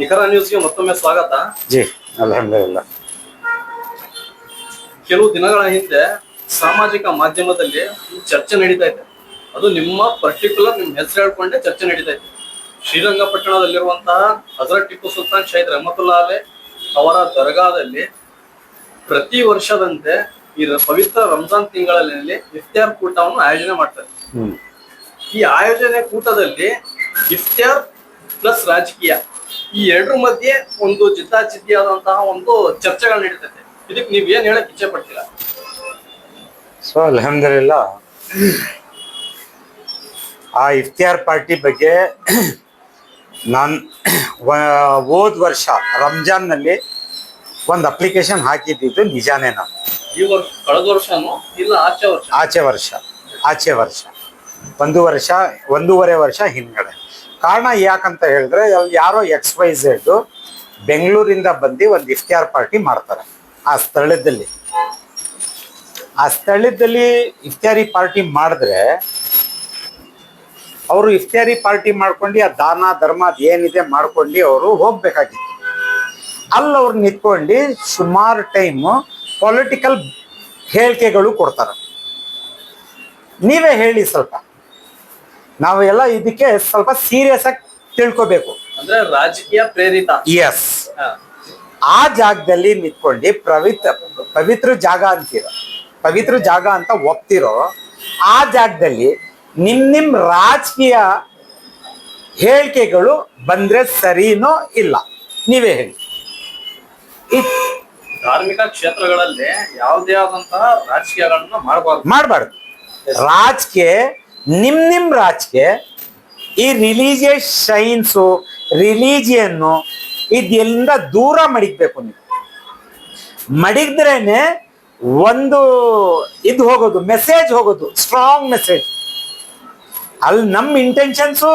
ನಿಖರ ನ್ಯೂಸ್ಗೆ ಮತ್ತೊಮ್ಮೆ ಸ್ವಾಗತ. ಜಿ ಅಲ್ಹಮ್ದುಲಿಲ್ಲ. ಕೆಲವು ದಿನಗಳ ಹಿಂದೆ ಸಾಮಾಜಿಕ ಮಾಧ್ಯಮದಲ್ಲಿ ಚರ್ಚೆ ನಡೀತಾ ಇದೆ ಅದು ನಿಮ್ಮ ಪರ್ಟಿಕ್ಯುಲರ್ ನಿಮ್ಮ ಹೆಸರು ಹೇಳ್ಕೊಂಡೆ ಚರ್ಚೆ ನಡೀತಾ ಇದೆ ಶ್ರೀರಂಗಪಟ್ಟಣದಲ್ಲಿರುವಂತಹ ಹಜರತ್ ಟಿಪ್ಪು ಸುಲ್ತಾನ್ ಶಹೀದ್ ರಹಮತುಲ್ಲಾ ಅಲೆ ಅವರ ದರ್ಗಾದಲ್ಲಿ ಪ್ರತಿ ವರ್ಷದಂತೆ ಈ ಪವಿತ್ರ ರಂಜಾನ್ ತಿಂಗಳಲ್ಲಿ ಇಫ್ತಿಯಾರ್ ಕೂಟವನ್ನು ಆಯೋಜನೆ ಮಾಡ್ತಾರೆ. ಈ ಆಯೋಜನೆ ಕೂಟದಲ್ಲಿ ಇಫ್ತಿಯಾರ್ ಪ್ಲಸ್ ರಾಜಕೀಯ ಈ ಎರಡರ ಮಧ್ಯೆ ಒಂದು ಜಿದ್ದಾಜಿದ್ದಿಯಾದಂತಹ ಒಂದು ಚರ್ಚೆಗಳು ನಡೀತೈತೆ. ಇದಕ್ಕೆ ನೀವ್ ಏನ್ ಹೇಳಕ್ ಇಚ್ಛೆ ಪಡ್ತೀರಾ? ಸೊ ಅಲ್ಹಮ್ದಿಲ್ಲ ಆ ಇಫ್ತಿಯಾರ್ ಪಾರ್ಟಿ ಬಗ್ಗೆ ನಾನು ಹೋದ ವರ್ಷ ರಂಜಾನ್ನಲ್ಲಿ ಒಂದು ಅಪ್ಲಿಕೇಶನ್ ಹಾಕಿದ್ದಿದ್ದು ನಿಜಾನೇ ನಾನು. ಈ ವರ್ಷ ಕಳೆದ ವರ್ಷನೂ ಇಲ್ಲ ಆಚೆ ವರ್ಷ ಆಚೆ ವರ್ಷ ಆಚೆ ವರ್ಷ. ಒಂದು ವರ್ಷ ಒಂದೂವರೆ ವರ್ಷ ಹಿಂದ್ಗಡೆ. ಕಾರಣ ಯಾಕಂತ ಹೇಳಿದ್ರೆ ಯಾರೋ ಎಕ್ಸ್ ವೈ ಝೆಡ್ ಬೆಂಗಳೂರಿಂದ ಬಂದು ಒಂದು ಇಫ್ತಿಯಾರ್ ಪಾರ್ಟಿ ಮಾಡ್ತಾರೆ ಆ ಸ್ಥಳದಲ್ಲಿ. ಆ ಸ್ಥಳದಲ್ಲಿ ಇಫ್ತಿಯಾರಿ ಪಾರ್ಟಿ ಮಾಡಿದ್ರೆ, ಅವರು ಇಫ್ತಿಯಾರಿ ಪಾರ್ಟಿ ಮಾಡ್ಕೊಂಡು ಆ ದಾನ, ಧರ್ಮ ಅದು ಏನಿದೆ ಮಾಡ್ಕೊಂಡು ಅವರು ಹೋಗ್ಬೇಕಾಗಿತ್ತು. ಅಲ್ಲಿ ಅವ್ರು ನಿಂತ್ಕೊಂಡು ಸುಮಾರು ಟೈಮು ಪೊಲಿಟಿಕಲ್ ಹೇಳಿಕೆಗಳು ಕೊಡ್ತಾರೆ. ನೀವೇ ಹೇಳಿ ಸ್ವಲ್ಪ. ನಾವೆಲ್ಲ ಇದಕ್ಕೆ ಸ್ವಲ್ಪ ಸೀರಿಯಸ್ ಆಗಿ ತಿಳ್ಕೊಬೇಕು. ಅಂದ್ರೆ ರಾಜಕೀಯ ಪ್ರೇರಿತ. ಎಸ್ ಆ ಜಾಗದಲ್ಲಿ ನಿಂತ್ಕೊಂಡು ಪವಿತ್ರ ಪವಿತ್ರ ಜಾಗ ಅಂತೀರ ಪವಿತ್ರ ಜಾಗ ಅಂತ ಒಪ್ತಿರೋ ಆ ಜಾಗದಲ್ಲಿ ನಿಮ್ ನಿಮ್ ರಾಜಕೀಯ ಹೇಳಿಕೆಗಳು ಬಂದ್ರೆ ಸರಿನೋ ಇಲ್ಲ? ನೀವೇ ಹೇಳಿ. ಧಾರ್ಮಿಕ ಕ್ಷೇತ್ರಗಳಲ್ಲಿ ಯಾವುದೇ ಆದಂತಹ ರಾಜಕೀಯಗಳನ್ನ ಮಾಡಬಾರ್ದು. ಮಾಡಬಾರ್ದು. ರಾಜಕೀಯ ನಿಮ್ ನಿಮ್ ರಾಜ್ಗೆ ಈ ರಿಲಿಜಿಯಸ್ ಶೈನ್ಸು ರಿಲೀಜಿಯನ್ನು ಇದೆಲ್ಲಿಂದ ದೂರ ಮಡಿಗ್ಬೇಕು ನೀವು. ಮಡಿಗ್ದ್ರೇನೆ ಒಂದು ಇದು ಹೋಗೋದು ಮೆಸೇಜ್ ಹೋಗೋದು ಸ್ಟ್ರಾಂಗ್ ಮೆಸೇಜ್ ಅಲ್ಲಿ ನಮ್ಮ ಇಂಟೆನ್ಷನ್ಸು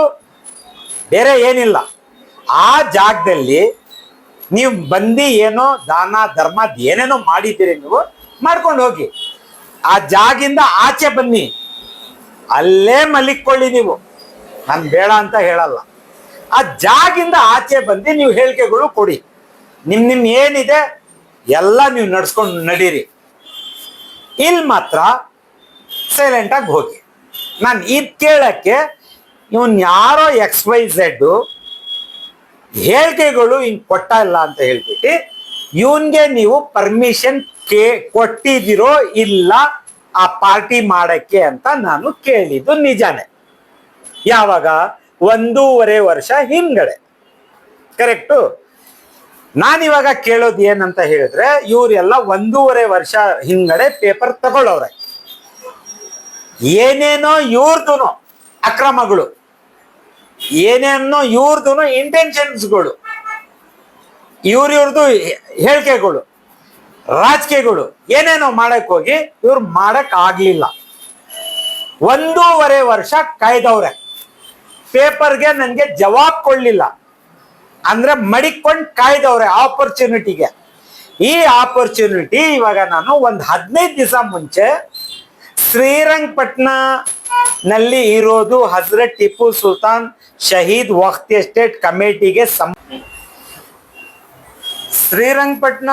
ಬೇರೆ ಏನಿಲ್ಲ. ಆ ಜಾಗದಲ್ಲಿ ನೀವು ಬಂದು ಏನೋ ದಾನ, ಧರ್ಮ ಏನೇನೋ ಮಾಡಿದ್ದೀರಿ ನೀವು, ಮಾಡ್ಕೊಂಡು ಹೋಗಿ. ಆ ಜಾಗಿಂದ ಆಚೆ ಬನ್ನಿ. ಅಲ್ಲೇ ಮಲಿಕೊಳ್ಳಿ ನೀವು. ನಾನು ಬೇಡ ಅಂತ ಹೇಳಲ್ಲ. ಆ ಜಾಗಿಂದ ಆಚೆ ಬಂದು ನೀವು ಹೇಳಿಕೆಗಳು ಕೊಡಿ. ನಿಮ್ ನಿಮ್ ಏನಿದೆ ಎಲ್ಲ ನೀವು ನಡ್ಸ್ಕೊಂಡು ನಡೀರಿ. ಇಲ್ಲಿ ಮಾತ್ರ ಸೈಲೆಂಟ್ ಆಗಿ ಹೋಗಿ. ನಾನು ಇದು ಕೇಳಕ್ಕೆ ಇವನ್ ಯಾರೋ ಎಕ್ಸ್ ವೈ ಝೆಡ್ ಹೇಳಿಕೆಗಳು ಹಿಂಗ್ ಕೊಟ್ಟ ಇಲ್ಲ ಅಂತ ಹೇಳ್ಬಿಟ್ಟು ಇವನ್ಗೆ ನೀವು ಪರ್ಮಿಷನ್ ಕೇ ಕೊಟ್ಟಿದಿರೋ ಇಲ್ಲ ಆ ಪಾರ್ಟಿ ಮಾಡಕ್ಕೆ ಅಂತ ನಾನು ಕೇಳಿದ್ದು ನಿಜಾನೇ. ಯಾವಾಗ? ಒಂದೂವರೆ ವರ್ಷ ಹಿಂದ್ಗಡೆ. ಕರೆಕ್ಟು? ನಾನಿವಾಗ ಕೇಳೋದು ಏನಂತ ಹೇಳಿದ್ರೆ, ಇವರೆಲ್ಲ ಒಂದೂವರೆ ವರ್ಷ ಹಿಂದ್ಗಡೆ ಪೇಪರ್ ತಗೊಳ್ಳೋರೆ ಏನೇನೋ ಇವ್ರದ್ದು ಅಕ್ರಮಗಳು. ಏನೇನೋ ಇವ್ರದ್ದು ಇಂಟೆನ್ಷನ್ಸ್ಗಳು ಇವ್ರ ಇವ್ರದ್ದು ಹೇಳಿಕೆಗಳು. ರಾಜಕೀಯಗಳು ಏನೇನೋ ಮಾಡಕ್ ಹೋಗಿ ಇವ್ರು ಮಾಡಕ್ ಆಗ್ಲಿಲ್ಲ. ಒಂದೂವರೆ ವರ್ಷ ಕಾಯ್ದವ್ರೆ. ಪೇಪರ್ಗೆ ನನಗೆ ಜವಾಬ್ ಕೊಡ್ಲಿಲ್ಲ. ಅಂದ್ರೆ ಮಡಿಕೊಂಡು ಕಾಯ್ದವ್ರೆ ಆಪರ್ಚುನಿಟಿಗೆ. ಈ ಆಪರ್ಚುನಿಟಿ ಇವಾಗ ನಾನು ಒಂದು ಹದಿನೈದು ದಿವಸ ಮುಂಚೆ ಶ್ರೀರಂಗಪಟ್ಟಣ ನಲ್ಲಿ ಇರೋದು ಹಜರತ್ ಟಿಪ್ಪು ಸುಲ್ತಾನ್ ಶಹೀದ್ ವಕ್ತ್ ಎಸ್ಟೇಟ್ ಕಮಿಟಿಗೆ ಸಂ ಶ್ರೀರಂಗಪಟ್ಟಣ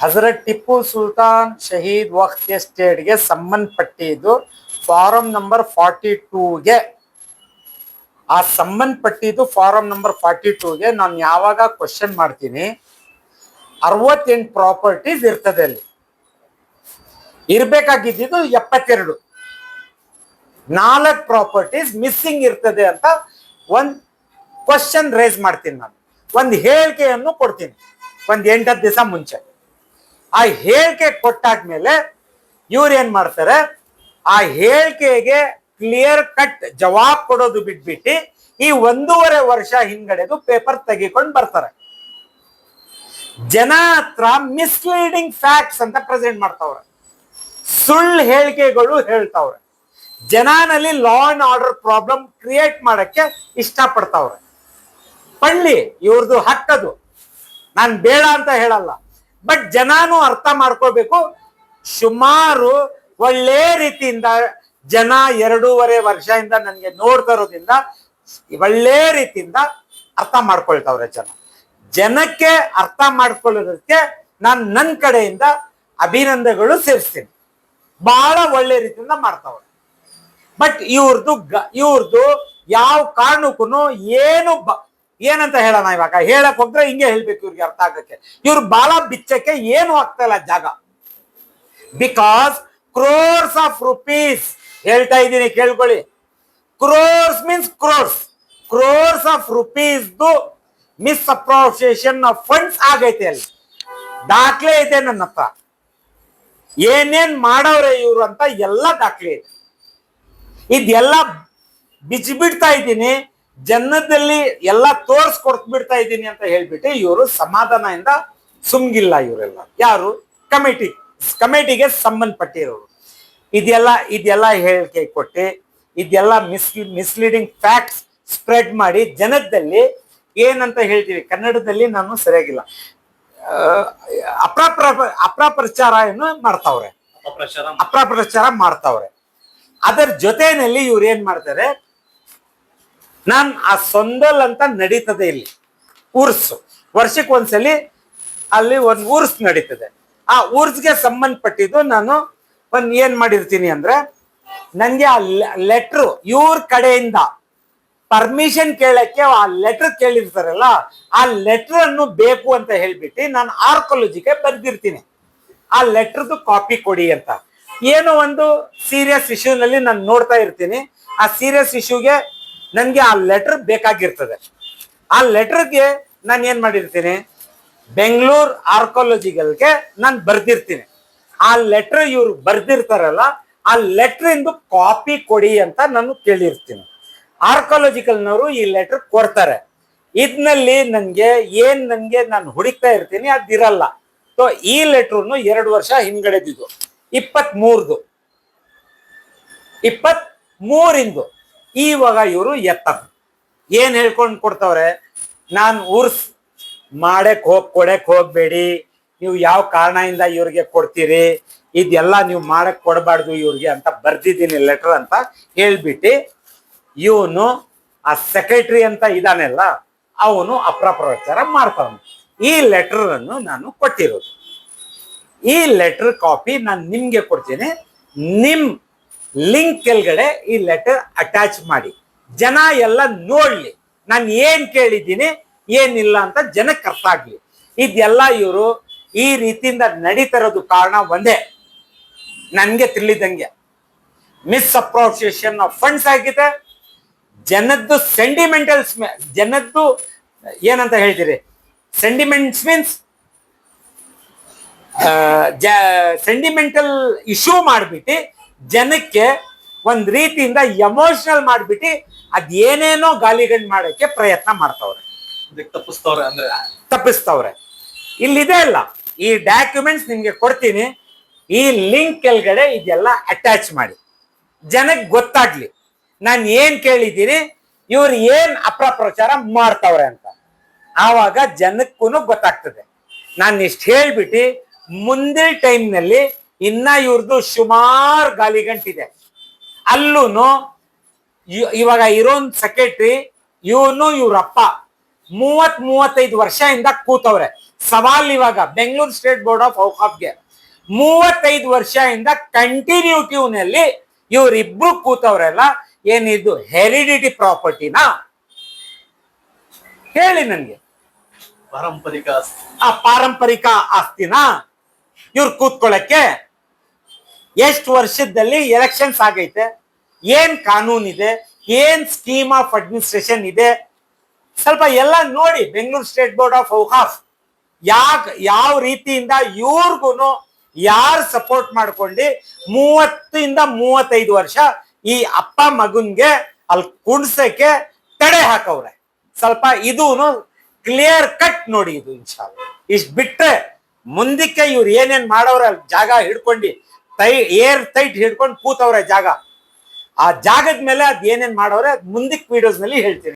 ಹಜರತ್ ಟಿಪ್ಪು ಸುಲ್ತಾನ್ ಶಹೀದ್ ವಕ್ತ್ ಎಸ್ಟೇಟ್ಗೆ ಸಂಬಂಧಪಟ್ಟಿದ್ದು ಫಾರಂ ನಂಬರ್ ಫಾರ್ಟಿ ಟೂಗೆ. ಆ ಸಂಬಂಧಪಟ್ಟಿದ್ದು ಫಾರಂ ನಂಬರ್ ಫಾರ್ಟಿ ಟೂಗೆ ನಾನು ಯಾವಾಗ ಕ್ವಶನ್ ಮಾಡ್ತೀನಿ, ಅರವತ್ತೆಂಟು ಪ್ರಾಪರ್ಟೀಸ್ ಇರ್ತದೆ ಅಲ್ಲಿ. ಇರ್ಬೇಕಾಗಿದ್ದು ಎಪ್ಪತ್ತೆರಡು. ನಾಲ್ಕು ಪ್ರಾಪರ್ಟೀಸ್ ಮಿಸ್ಸಿಂಗ್ ಇರ್ತದೆ ಅಂತ ಒಂದು ಕ್ವಶನ್ ರೇಸ್ ಮಾಡ್ತೀನಿ ನಾನು. ಒಂದು ಹೇಳಿಕೆಯನ್ನು ಕೊಡ್ತೀನಿ. ಒಂದು ಎಂಟತ್ತು ದಿವಸ ಮುಂಚೆ. ಆ ಹೇಳಿಕೆ ಕೊಟ್ಟಾದ್ಮೇಲೆ ಇವ್ರು ಏನ್ ಮಾಡ್ತಾರೆ? ಆ ಹೇಳಿಕೆಗೆ ಕ್ಲಿಯರ್ ಕಟ್ ಜವಾಬ್ ಕೊಡೋದು ಬಿಟ್ಬಿಟ್ಟು ಈ ಒಂದೂವರೆ ವರ್ಷ ಹಿಂಗಡೆದು ಪೇಪರ್ ತೆಗಿಕೊಂಡು ಬರ್ತಾರೆ. ಜನ ಹತ್ರ ಮಿಸ್ಲೀಡಿಂಗ್ ಫ್ಯಾಕ್ಟ್ಸ್ ಅಂತ ಪ್ರೆಸೆಂಟ್ ಮಾಡ್ತಾವ್ರೆ. ಸುಳ್ಳು ಹೇಳಿಕೆಗಳು ಹೇಳ್ತಾವ್ರೆ. ಜನನಲ್ಲಿ law and order problem create ಮಾಡಕ್ಕೆ ಇಷ್ಟಪಡ್ತಾವ್ರೆ. ಪಳ್ಳಿ ಇವ್ರದ್ದು ಹಕ್ಕದು. ನಾನು ಬೇಡ ಅಂತ ಹೇಳಲ್ಲ. ಬಟ್ ಜನಾನು ಅರ್ಥ ಮಾಡ್ಕೋಬೇಕು. ಸುಮಾರು ಒಳ್ಳೆ ರೀತಿಯಿಂದ ಜನ ಎರಡೂವರೆ ವರ್ಷದಿಂದ ನನಗೆ ನೋಡ್ತಾ ಇರೋದ್ರಿಂದ ಒಳ್ಳೆ ರೀತಿಯಿಂದ ಅರ್ಥ ಮಾಡ್ಕೊಳ್ತಾವ್ರೆ ಜನ. ಜನಕ್ಕೆ ಅರ್ಥ ಮಾಡ್ಕೊಳ್ಳೋದಕ್ಕೆ ನಾನು ನನ್ನ ಕಡೆಯಿಂದ ಅಭಿನಂದನೆಗಳು ಸೇರಿಸ್ತೀನಿ. ಬಹಳ ಒಳ್ಳೆ ರೀತಿಯಿಂದ ಮಾಡ್ತಾವ್ರೆ. ಬಟ್ ಇವ್ರದ್ದು ಇವ್ರದ್ದು ಯಾವ ಕಾರಣಕ್ಕೂ ಏನು ಬ- ಏನಂತ ಹೇಳೋಣ ಇವಾಗ? ಹೇಳಕ್ ಹೋದ್ರೆ ಹಿಂಗೆ ಹೇಳ್ಬೇಕು ಇವ್ರಿಗೆ ಅರ್ಥ ಆಗಕ್ಕೆ. ಇವ್ರು ಬಾಲ ಬಿಚ್ಚಕ್ಕೆ ಏನು ಆಗ್ತಾ ಇಲ್ಲ ಜಾಗ. ಬಿಕಾಸ್ ಕ್ರೋರ್ಸ್ ಆಫ್ ರುಪೀಸ್ ಹೇಳ್ತಾ ಇದ್ದೀನಿ, ಕೇಳ್ಕೊಳ್ಳಿ. Crores means crores crores of rupees misappropriation of funds ಆಗೈತೆ ಅಲ್ಲಿ. ದಾಖಲೆ ಇದೆ ನನ್ನ ಹತ್ರ. ಏನೇನ್ ಮಾಡವ್ರೆ ಇವ್ರು ಅಂತ ಎಲ್ಲ ದಾಖಲೆ ಇದೆ. ಇದೆಲ್ಲ ಬಿಚ್ಚಿ ಬಿಡ್ತಾ ಇದ್ದೀನಿ. ಜನದಲ್ಲಿ ಎಲ್ಲ ತೋರ್ಸ್ ಬಿಡ್ತಾ ಇದ್ದೀನಿ ಅಂತ ಹೇಳ್ಬಿಟ್ಟು ಇವರು ಸಮಾಧಾನದಿಂದ ಸುಮ್ಗಿಲ್ಲ ಇವರೆಲ್ಲ. ಯಾರು? ಕಮಿಟಿ. ಕಮಿಟಿಗೆ ಸಂಬಂಧಪಟ್ಟಿರೋರು. ಇದೆಲ್ಲ ಇದೆಲ್ಲ ಹೇಳಿಕೆ ಕೊಟ್ಟು ಇದೆಲ್ಲ ಮಿಸ್ ಮಿಸ್ಲೀಡಿಂಗ್ ಫ್ಯಾಕ್ಟ್ಸ್ ಸ್ಪ್ರೆಡ್ ಮಾಡಿ ಜನದಲ್ಲಿ ಏನಂತ ಹೇಳ್ತೀವಿ? ಕನ್ನಡದಲ್ಲಿ ನಾನು ಸರಿಯಾಗಿಲ್ಲ. ಅಪ್ರಪ್ರ ಅಪ್ರಪ್ರಚಾರ ಏನು ಮಾಡ್ತಾವ್ರೆ? ಅಪ್ರಪ್ರಚಾರ ಮಾಡ್ತಾವ್ರೆ. ಅದರ ಜೊತೆಯಲ್ಲಿ ಇವ್ರು ಏನ್ ಮಾಡ್ತಾರೆ? ನಾನ್ ಆ ಸೊಂದಲ್ ಅಂತ ನಡೀತದೆ ಇಲ್ಲಿ. ಉರ್ಸು ವರ್ಷಕ್ಕೆ ಒಂದ್ಸಲಿ ಅಲ್ಲಿ ಒಂದ್ ಉರ್ಸ್ ನಡೀತದೆ. ಆ ಉರ್ಸ್ಗೆ ಸಂಬಂಧಪಟ್ಟಿದ್ದು ನಾನು ಒಂದ್ ಏನ್ ಮಾಡಿರ್ತೀನಿ ಅಂದ್ರೆ ನನಗೆ ಆ ಲೆಟ್ರು ಇವ್ರ ಕಡೆಯಿಂದ ಪರ್ಮಿಷನ್ ಕೇಳಕ್ಕೆ ಆ ಲೆಟರ್ ಕೇಳಿರ್ತಾರಲ್ಲ, ಆ ಲೆಟರ್ ಅನ್ನು ಬೇಕು ಅಂತ ಹೇಳ್ಬಿಟ್ಟು ನಾನು ಆರ್ಕೊಲಜಿಗೆ ಬರ್ದಿರ್ತೀನಿ. ಆ ಲೆಟರ್ದು ಕಾಪಿ ಕೊಡಿ ಅಂತ. ಏನೋ ಒಂದು ಸೀರಿಯಸ್ ಇಶ್ಯೂನಲ್ಲಿ ನಾನು ನೋಡ್ತಾ ಇರ್ತೀನಿ. ಆ ಸೀರಿಯಸ್ ಇಶ್ಯೂಗೆ ನನಗೆ ಆ ಲೆಟರ್ ಬೇಕಾಗಿರ್ತದೆ. ಆ ಲೆಟರ್ಗೆ ನಾನು ಏನ್ ಮಾಡಿರ್ತೀನಿ? ಬೆಂಗಳೂರು ಆರ್ಕಾಲಜಿಗಳಿಗೆ ನಾನು ಬರ್ದಿರ್ತೀನಿ. ಆ ಲೆಟರ್ ಇವ್ರು ಬರ್ದಿರ್ತಾರಲ್ಲ, ಆ ಲೆಟರ್ ಇಂದು ಕಾಪಿ ಕೊಡಿ ಅಂತ ನಾನು ಕೇಳಿರ್ತೀನಿ. ಆರ್ಕಾಲಜಿಕಲ್ನವರು ಈ ಲೆಟರ್ ಕೊಡ್ತಾರೆ. ಇದ್ನಲ್ಲಿ ನನ್ಗೆ ಏನ್ ನನ್ಗೆ ನಾನು ಹುಡುಕ್ತಾ ಇರ್ತೀನಿ ಅದಿರಲ್ಲ. ಸೊ ಈ ಲೆಟ್ರನ್ನು ಎರಡು ವರ್ಷ ಹಿಂಗಡೆದಿದ್ದು. ಇಪ್ಪತ್ತ್ ಮೂರ್ದು ಇಪ್ಪತ್ ಮೂರಿಂದು ಇವಾಗ ಇವರು ಎತ್ತ ಏನ್ ಹೇಳ್ಕೊಂಡು ಕೊಡ್ತವ್ರೆ? ನಾನು ಊರ್ಸ್ ಮಾಡಕ್ ಹೋಗ್, ಕೊಡಕ್ ಹೋಗ್ಬೇಡಿ. ನೀವು ಯಾವ ಕಾರಣದಿಂದ ಇವ್ರಿಗೆ ಕೊಡ್ತೀರಿ? ಇದೆಲ್ಲ ನೀವು ಮಾಡಕ್ ಕೊಡಬಾರ್ದು ಇವ್ರಿಗೆ ಅಂತ ಬರ್ದಿದ್ದೀನಿ ಲೆಟರ್ ಅಂತ ಹೇಳ್ಬಿಟ್ಟು ಇವನು ಆ ಸೆಕ್ರೆಟರಿ ಅಂತ ಇದಾನೆಲ್ಲ, ಅವನು ಅಪ್ರಪ್ರಚಾರ ಮಾಡ್ತಾವನು. ಈ ಲೆಟರ್ ಅನ್ನು ನಾನು ಕೊಟ್ಟಿರೋದು. ಈ ಲೆಟರ್ ಕಾಪಿ ನಾನು ನಿಮ್ಗೆ ಕೊಡ್ತೀನಿ. ನಿಮ್ ಲಿಂಕ್ ಕೆಳಗಡೆ ಈ ಲೆಟರ್ ಅಟ್ಯಾಚ್ ಮಾಡಿ. ಜನ ಎಲ್ಲ ನೋಡ್ಲಿ. ನಾನು ಏನ್ ಕೇಳಿದ್ದೀನಿ, ಏನಿಲ್ಲ ಅಂತ ಜನಕ್ಕೆ ಅರ್ಥ ಆಗ್ಲಿ. ಇದೆಲ್ಲ ಇವರು ಈ ರೀತಿಯಿಂದ ನಡೀತಿರೋದು ಕಾರಣ ಒಂದೇ. ನನ್ಗೆ ತಿಳಿದಂಗೆ. ಮಿಸ್ ಅಪ್ರೋಸಿಯೇಷನ್ ಆಫ್ ಫಂಡ್ಸ್ ಆಗಿದೆ. ಜನದ್ದು ಸೆಂಟಿಮೆಂಟಲ್ಸ್ ಜನದ್ದು ಏನಂತ ಹೇಳ್ತೀರಿ? ಸೆಂಟಿಮೆಂಟ್ಸ್ ಮೀನ್ಸ್ ಸೆಂಟಿಮೆಂಟಲ್ ಇಶ್ಯೂ ಮಾಡ್ಬಿಟ್ಟು ಜನಕ್ಕೆ ಒಂದ್ ರೀತಿಯಿಂದ ಎಮೋಷನಲ್ ಮಾಡ್ಬಿಟ್ಟು ಅದೇನೇನೋ ಗಾಲಿಗಂಡ್ ಮಾಡಕ್ಕೆ ಪ್ರಯತ್ನ ಮಾಡ್ತಾವ್ರೆ. ತಪ್ಪಿಸ್ತವ್ರೆ ಅಂದ್ರೆ? ತಪ್ಪಿಸ್ತವ್ರೆ. ಇಲ್ಲಿದೆ ಅಲ್ಲ ಈ ಡಾಕ್ಯುಮೆಂಟ್ಸ್ ನಿಮ್ಗೆ ಕೊಡ್ತೀನಿ. ಈ ಲಿಂಕ್ ಕೆಳಗಡೆ ಇದೆಲ್ಲ ಅಟ್ಯಾಚ್ ಮಾಡಿ. ಜನಕ್ಕೆ ಗೊತ್ತಾಗ್ಲಿ ನಾನು ಏನ್ ಕೇಳಿದ್ದೀನಿ ಇವ್ರು ಏನ್ ಅಪ್ರಪ್ರಚಾರ ಮಾಡ್ತಾವ್ರೆ ಅಂತ. ಆವಾಗ ಜನಕ್ಕೂ ಗೊತ್ತಾಗ್ತದೆ. ನಾನು ಇಷ್ಟು ಹೇಳ್ಬಿಟ್ಟು ಮುಂದಿನ ಟೈಮ್ನಲ್ಲಿ ಇನ್ನ ಇವ್ರದ್ದು ಸುಮಾರು ಗಾಲಿಗಂಟಿದೆ. ಅಲ್ಲೂ ಇವಾಗ ಇರೋನ್ ಸೆಕ್ರೆಟ್ರಿ ಇವನು ಇವ್ರಪ್ಪ. ಮೂವತ್ ಮೂವತ್ತೈದು ವರ್ಷದಿಂದ ಕೂತವ್ರೆ. ಸವಾಲ್ ಇವಾಗ ಬೆಂಗಳೂರು ಸ್ಟೇಟ್ ಬೋರ್ಡ್ ಆಫ್ ಹೌಕಾಫ್ಗೆ ಮೂವತ್ತೈದು ವರ್ಷದಿಂದ ಕಂಟಿನ್ಯೂಟಿವ್ನಲ್ಲಿ ಇವ್ರಿಬ್ರು ಕೂತವ್ರೆಲ್ಲ ಏನಿದು ಹೆರಿಡಿಟಿ ಪ್ರಾಪರ್ಟಿನಾ ಹೇಳಿ ನನ್ಗೆ. ಪಾರಂಪರಿಕ. ಆ ಪಾರಂಪರಿಕ ಆಸ್ತಿನ ಇವ್ರು ಕೂತ್ಕೊಳ್ಳಕ್ಕೆ ಎಷ್ಟು ವರ್ಷದಲ್ಲಿ ಎಲೆಕ್ಷನ್ಸ್ ಆಗೈತೆ? ಏನ್ ಕಾನೂನಿದೆ? ಇದೆ ಏನ್ ಸ್ಕೀಮ್ ಆಫ್ ಅಡ್ಮಿನಿಸ್ಟ್ರೇಷನ್ ಇದೆ? ಸ್ವಲ್ಪ ಎಲ್ಲ ನೋಡಿ Bengaluru state board of Auqaf ಯಾಕೆ ಯಾವ ರೀತಿಯಿಂದ ಇವ್ರಿಗೂ ಯಾರು ಸಪೋರ್ಟ್ ಮಾಡ್ಕೊಂಡು ಮೂವತ್ತಿಂದ ಮೂವತ್ತೈದು ವರ್ಷ ಈ ಅಪ್ಪ ಮಗನ್ಗೆ ಅಲ್ಲಿ ಕುಣ್ಸಕ್ಕೆ ತಡೆ ಹಾಕವ್ರೆ. ಸ್ವಲ್ಪ ಇದೂ ಕ್ಲಿಯರ್ ಕಟ್ ನೋಡಿ ಇದು ಇನ್ಶಾಲ್. ಇಷ್ಟ ಬಿಟ್ರೆ ಮುಂದಕ್ಕೆ ಇವ್ರು ಏನೇನ್ ಮಾಡೋರು ಅಲ್ಲಿ ಜಾಗ ಹಿಡ್ಕೊಂಡು ತೈ, ಏರ್ ಟೈಟ್ ಹಿಡ್ಕೊಂಡು ಕೂತವ್ರೆ ಜಾಗ. ಆ ಜಾಗದ ಮೇಲೆ ಅದ್ ಏನೇನ್ ಮಾಡೋರೆ ಮುಂದಕ್ಕೆ ವಿಡಿಯೋಸ್ನಲ್ಲಿ ಹೇಳ್ತೀನಿ.